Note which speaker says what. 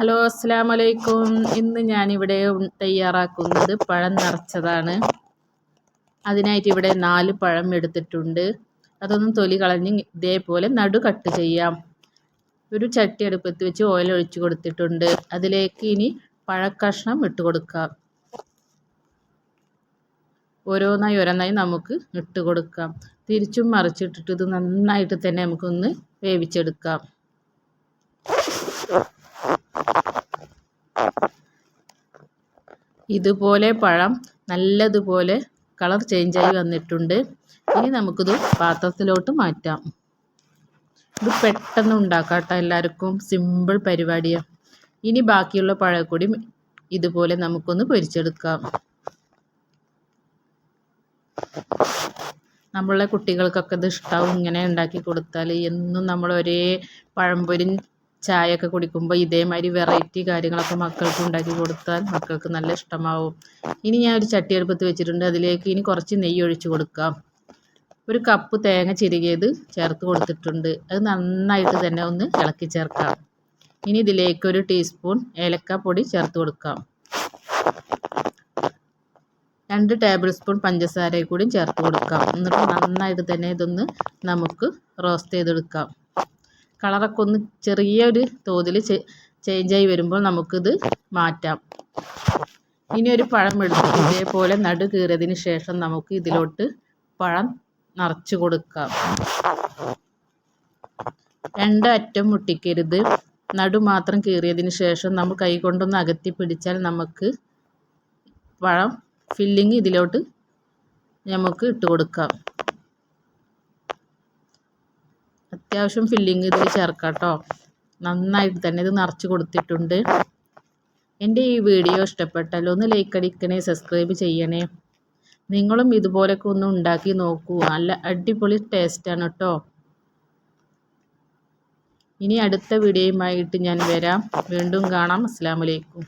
Speaker 1: Hello അസ്സാം വലൈക്കും ഇന്ന് ഞാനിവിടെ തയ്യാറാക്കുന്നത് പഴം നിറച്ചതാണ്. അതിനായിട്ട് ഇവിടെ നാല് പഴം എടുത്തിട്ടുണ്ട്. അതൊന്നും തൊലി കളഞ്ഞ് ഇതേപോലെ നടു കട്ട് ചെയ്യാം. ഒരു ചട്ടി അടുപ്പത്ത് വെച്ച് ഓയിൽ ഒഴിച്ചു കൊടുത്തിട്ടുണ്ട്. അതിലേക്ക് ഇനി പഴക്കഷ്ണം ഇട്ട് കൊടുക്കാം. ഓരോന്നായി ഓരോന്നായി നമുക്ക് ഇട്ട് കൊടുക്കാം. തിരിച്ചും മറിച്ചിട്ടിട്ട് ഇത് നന്നായിട്ട് തന്നെ നമുക്കൊന്ന് വേവിച്ചെടുക്കാം. ഇതുപോലെ പഴം നല്ലതുപോലെ കളർ ചേഞ്ചായി വന്നിട്ടുണ്ട്. ഇനി നമുക്കിത് പാത്രത്തിലോട്ട് മാറ്റാം. ഇത് പെട്ടെന്ന് ഉണ്ടാക്കാം കേട്ടോ എല്ലാവർക്കും. സിമ്പിൾ പരിപാടിയാണ് ഇനി ബാക്കിയുള്ള പഴക്കൂടി ഇതുപോലെ നമുക്കൊന്ന് പൊരിച്ചെടുക്കാം. നമ്മളെ കുട്ടികൾക്കൊക്കെ ഇത് ഇഷ്ടമാവും ഇങ്ങനെ ഉണ്ടാക്കി കൊടുത്താൽ എന്നും നമ്മൾ ഒരേ പഴംപൊരി ചായയൊക്കെ കുടിക്കുമ്പോൾ ഇതേമാതിരി വെറൈറ്റി കാര്യങ്ങളൊക്കെ മക്കൾക്ക് ഉണ്ടാക്കി കൊടുത്താൽ മക്കൾക്ക് നല്ല ഇഷ്ടമാവും. ഇനി ഞാൻ ഒരു ചട്ടി അടുപ്പത്ത് വെച്ചിട്ടുണ്ട്. അതിലേക്ക് ഇനി കുറച്ച് നെയ്യ് ഒഴിച്ചു കൊടുക്കാം. ഒരു കപ്പ് തേങ്ങ ചിരുകിയത് ചേർത്ത് കൊടുത്തിട്ടുണ്ട്. അത് നന്നായിട്ട് തന്നെ ഒന്ന് ഇളക്കി ചേർക്കാം. ഇനി ഇതിലേക്ക് ഒരു ടീസ്പൂൺ ഏലക്കാപ്പൊടി ചേർത്ത് കൊടുക്കാം. രണ്ട് ടേബിൾ സ്പൂൺ പഞ്ചസാര കൂടി ചേർത്ത് കൊടുക്കാം. എന്നിട്ട് നന്നായിട്ട് തന്നെ ഇതൊന്ന് നമുക്ക് റോസ്റ്റ് ചെയ്തെടുക്കാം. കളറൊക്കെ ഒന്ന് ചെറിയൊരു തോതിൽ ചേഞ്ചായി വരുമ്പോൾ നമുക്കിത് മാറ്റാം. ഇനി ഒരു പഴം എടുത്ത്. ഇതേപോലെ നടു കീറിയതിന് ശേഷം നമുക്ക് ഇതിലോട്ട് പഴം നിറച്ചു കൊടുക്കാം. രണ്ട് അറ്റം മുട്ടിക്കരുത്. നടു മാത്രം കീറിയതിന് ശേഷം നമ്മൾ കൈ കൊണ്ടൊന്ന് അകത്തി പിടിച്ചാൽ നമുക്ക് പഴം ഫില്ലിങ് ഇതിലോട്ട് നമുക്ക് ഇട്ട് കൊടുക്കാം. അത്യാവശ്യം ഫില്ലിങ് ഇതിൽ ചേർക്കാം കേട്ടോ നന്നായിട്ട് തന്നെ ഇത് നിറച്ച് കൊടുത്തിട്ടുണ്ട്. എന്റെ ഈ വീഡിയോ ഇഷ്ടപ്പെട്ടാൽ ഒന്ന് ലൈക്ക് അടിക്കണേ സബ്സ്ക്രൈബ് ചെയ്യണേ. നിങ്ങളും ഇതുപോലൊക്കെ ഒന്ന് ഉണ്ടാക്കി നോക്കൂ. നല്ല അടിപൊളി ടേസ്റ്റാണ് കേട്ടോ ഇനി അടുത്ത വീഡിയോയുമായിട്ട് ഞാൻ വരാം. വീണ്ടും കാണാം. അസ്സാം വലൈക്കും